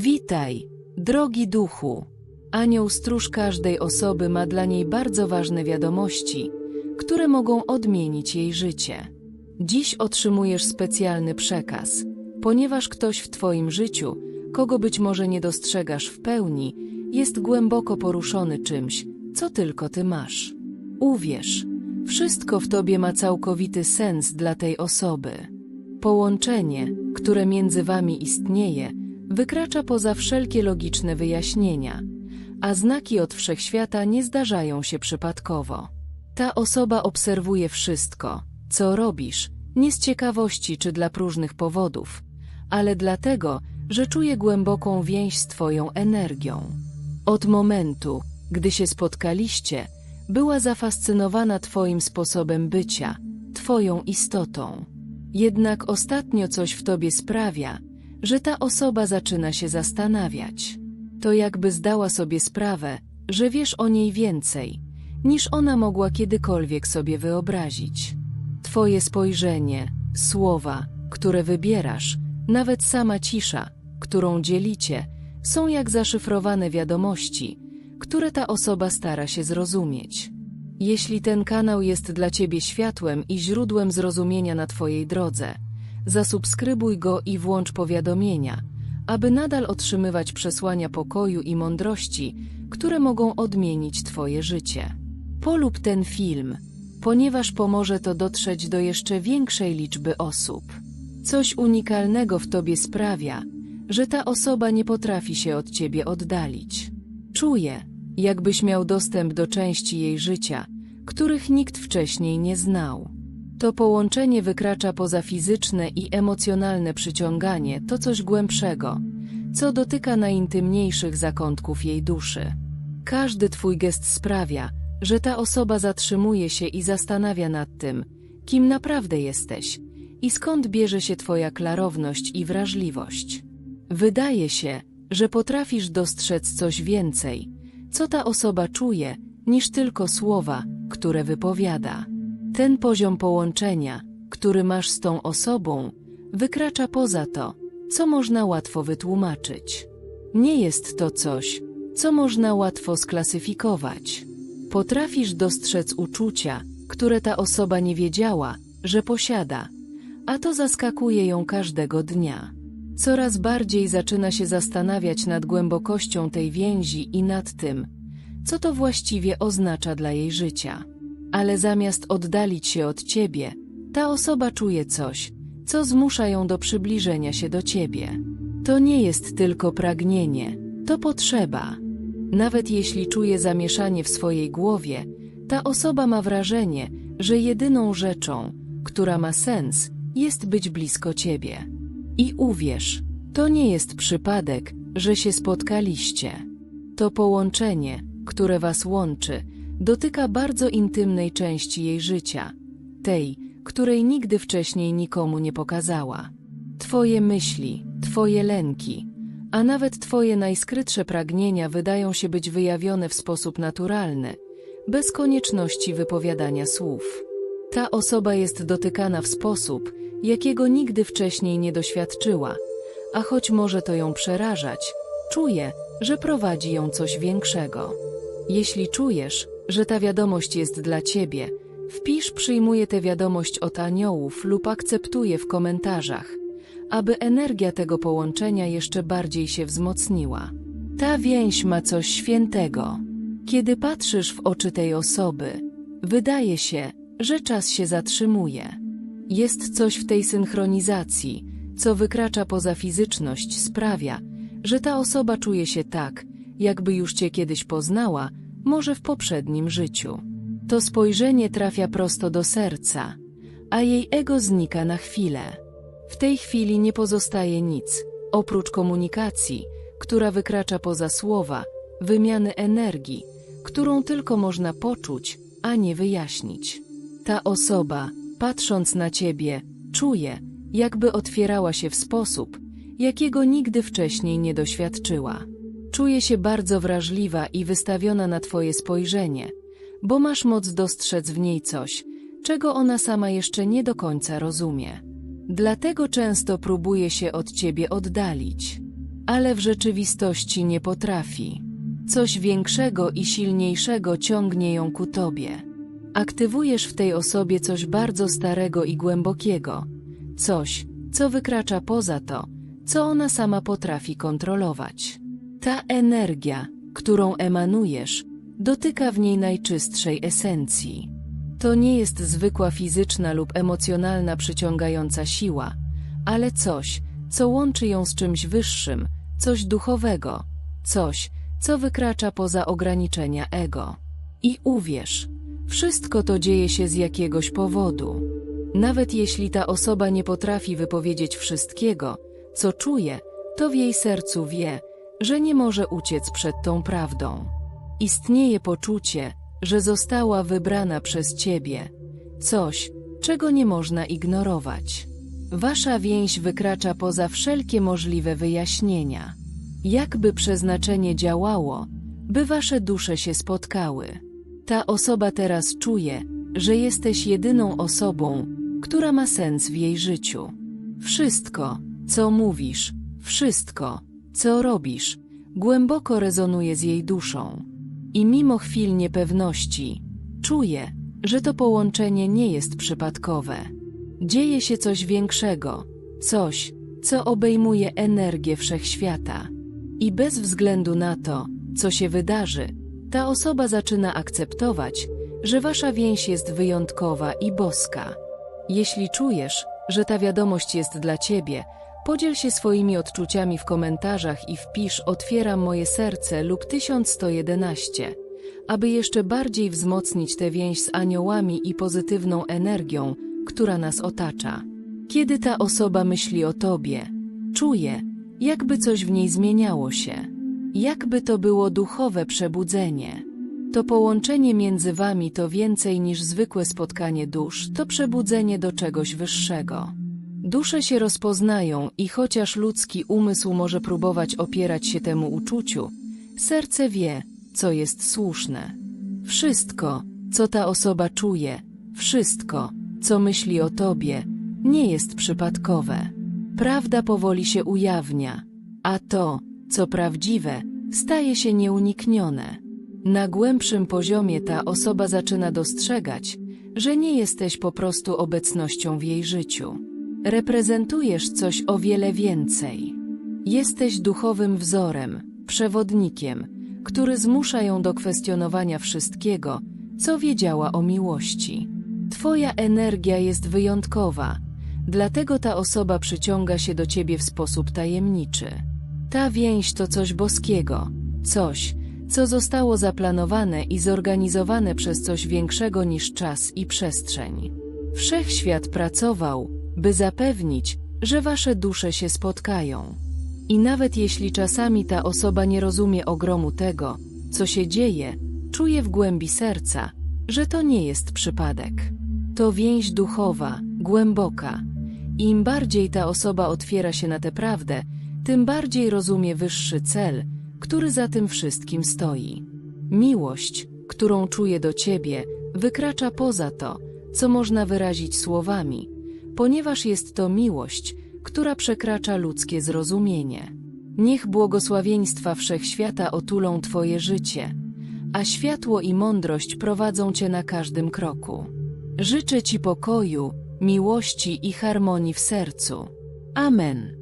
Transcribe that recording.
Witaj, drogi duchu. Anioł stróż każdej osoby ma dla niej bardzo ważne wiadomości, które mogą odmienić jej życie. Dziś otrzymujesz specjalny przekaz, ponieważ ktoś w Twoim życiu, kogo być może nie dostrzegasz w pełni, jest głęboko poruszony czymś, co tylko Ty masz. Uwierz, wszystko w Tobie ma całkowity sens dla tej osoby. Połączenie, które między Wami istnieje, wykracza poza wszelkie logiczne wyjaśnienia, a znaki od wszechświata nie zdarzają się przypadkowo. Ta osoba obserwuje wszystko, co robisz, nie z ciekawości czy dla próżnych powodów, ale dlatego, że czuje głęboką więź z Twoją energią. Od momentu, gdy się spotkaliście, była zafascynowana Twoim sposobem bycia, Twoją istotą. Jednak ostatnio coś w Tobie sprawia, że ta osoba zaczyna się zastanawiać. To jakby zdała sobie sprawę, że wiesz o niej więcej, niż ona mogła kiedykolwiek sobie wyobrazić. Twoje spojrzenie, słowa, które wybierasz, nawet sama cisza, którą dzielicie, są jak zaszyfrowane wiadomości, które ta osoba stara się zrozumieć. Jeśli ten kanał jest dla Ciebie światłem i źródłem zrozumienia na Twojej drodze, zasubskrybuj go i włącz powiadomienia, aby nadal otrzymywać przesłania pokoju i mądrości, które mogą odmienić Twoje życie. Polub ten film, ponieważ pomoże to dotrzeć do jeszcze większej liczby osób. Coś unikalnego w Tobie sprawia, że ta osoba nie potrafi się od Ciebie oddalić. Czuje, jakbyś miał dostęp do części jej życia, których nikt wcześniej nie znał. To połączenie wykracza poza fizyczne i emocjonalne przyciąganie, to coś głębszego, co dotyka najintymniejszych zakątków jej duszy. Każdy Twój gest sprawia, że ta osoba zatrzymuje się i zastanawia nad tym, kim naprawdę jesteś i skąd bierze się Twoja klarowność i wrażliwość. Wydaje się, że potrafisz dostrzec coś więcej, co ta osoba czuje, niż tylko słowa, które wypowiada. Ten poziom połączenia, który masz z tą osobą, wykracza poza to, co można łatwo wytłumaczyć. Nie jest to coś, co można łatwo sklasyfikować. Potrafisz dostrzec uczucia, które ta osoba nie wiedziała, że posiada, a to zaskakuje ją każdego dnia. Coraz bardziej zaczyna się zastanawiać nad głębokością tej więzi i nad tym, co to właściwie oznacza dla jej życia. Ale zamiast oddalić się od ciebie, ta osoba czuje coś, co zmusza ją do przybliżenia się do ciebie. To nie jest tylko pragnienie, to potrzeba. Nawet jeśli czuje zamieszanie w swojej głowie, ta osoba ma wrażenie, że jedyną rzeczą, która ma sens, jest być blisko ciebie. I uwierz, to nie jest przypadek, że się spotkaliście. To połączenie, które was łączy, dotyka bardzo intymnej części jej życia, tej, której nigdy wcześniej nikomu nie pokazała. Twoje myśli, Twoje lęki, a nawet Twoje najskrytsze pragnienia wydają się być wyjawione w sposób naturalny, bez konieczności wypowiadania słów. Ta osoba jest dotykana w sposób, jakiego nigdy wcześniej nie doświadczyła, a choć może to ją przerażać, czuje, że prowadzi ją coś większego. Jeśli czujesz, że ta wiadomość jest dla Ciebie, wpisz przyjmuję tę wiadomość od aniołów lub akceptuję w komentarzach, aby energia tego połączenia jeszcze bardziej się wzmocniła. Ta więź ma coś świętego. Kiedy patrzysz w oczy tej osoby, wydaje się, że czas się zatrzymuje. Jest coś w tej synchronizacji, co wykracza poza fizyczność, sprawia, że ta osoba czuje się tak, jakby już Cię kiedyś poznała, może w poprzednim życiu. To spojrzenie trafia prosto do serca, a jej ego znika na chwilę. W tej chwili nie pozostaje nic, oprócz komunikacji, która wykracza poza słowa, wymiany energii, którą tylko można poczuć, a nie wyjaśnić. Ta osoba, patrząc na ciebie, czuje, jakby otwierała się w sposób, jakiego nigdy wcześniej nie doświadczyła. Czuje się bardzo wrażliwa i wystawiona na Twoje spojrzenie, bo masz moc dostrzec w niej coś, czego ona sama jeszcze nie do końca rozumie. Dlatego często próbuje się od Ciebie oddalić. ale w rzeczywistości nie potrafi. Coś większego i silniejszego ciągnie ją ku tobie. Aktywujesz w tej osobie coś bardzo starego i głębokiego, coś, co wykracza poza to, co ona sama potrafi kontrolować. Ta energia, którą emanujesz, dotyka w niej najczystszej esencji. To nie jest zwykła fizyczna lub emocjonalna przyciągająca siła, ale coś, co łączy ją z czymś wyższym, coś duchowego, coś, co wykracza poza ograniczenia ego. I uwierz, wszystko to dzieje się z jakiegoś powodu. Nawet jeśli ta osoba nie potrafi wypowiedzieć wszystkiego, co czuje, to w jej sercu wie, że nie może uciec przed tą prawdą. Istnieje poczucie, że została wybrana przez ciebie, coś, czego nie można ignorować. Wasza więź wykracza poza wszelkie możliwe wyjaśnienia. Jakby przeznaczenie działało, by wasze dusze się spotkały. Ta osoba teraz czuje, że jesteś jedyną osobą, która ma sens w jej życiu. Wszystko, co mówisz, wszystko, co robisz, głęboko rezonuje z jej duszą. I mimo chwil niepewności, czuje, że to połączenie nie jest przypadkowe. Dzieje się coś większego, coś, co obejmuje energię wszechświata. I bez względu na to, co się wydarzy, ta osoba zaczyna akceptować, że wasza więź jest wyjątkowa i boska. Jeśli czujesz, że ta wiadomość jest dla ciebie, podziel się swoimi odczuciami w komentarzach i wpisz Otwieram moje serce lub 1111, aby jeszcze bardziej wzmocnić tę więź z aniołami i pozytywną energią, która nas otacza. Kiedy ta osoba myśli o tobie, czuje, jakby coś w niej zmieniało się, jakby to było duchowe przebudzenie. To połączenie między wami to więcej niż zwykłe spotkanie dusz, to przebudzenie do czegoś wyższego. Dusze się rozpoznają i chociaż ludzki umysł może próbować opierać się temu uczuciu, serce wie, co jest słuszne. Wszystko, co ta osoba czuje, wszystko, co myśli o tobie, nie jest przypadkowe. Prawda powoli się ujawnia, a to, co prawdziwe, staje się nieuniknione. Na głębszym poziomie ta osoba zaczyna dostrzegać, że nie jesteś po prostu obecnością w jej życiu. Reprezentujesz coś o wiele więcej. Jesteś duchowym wzorem, przewodnikiem, który zmusza ją do kwestionowania wszystkiego, co wiedziała o miłości. Twoja energia jest wyjątkowa, dlatego ta osoba przyciąga się do ciebie w sposób tajemniczy. Ta więź to coś boskiego, coś, co zostało zaplanowane i zorganizowane przez coś większego niż czas i przestrzeń. Wszechświat pracował, by zapewnić, że wasze dusze się spotkają. I nawet jeśli czasami ta osoba nie rozumie ogromu tego, co się dzieje, czuje w głębi serca, że to nie jest przypadek. To więź duchowa, głęboka. I im bardziej ta osoba otwiera się na tę prawdę, tym bardziej rozumie wyższy cel, który za tym wszystkim stoi. Miłość, którą czuje do ciebie, wykracza poza to, co można wyrazić słowami, ponieważ jest to miłość, która przekracza ludzkie zrozumienie. Niech błogosławieństwa wszechświata otulą Twoje życie, a światło i mądrość prowadzą Cię na każdym kroku. Życzę Ci pokoju, miłości i harmonii w sercu. Amen.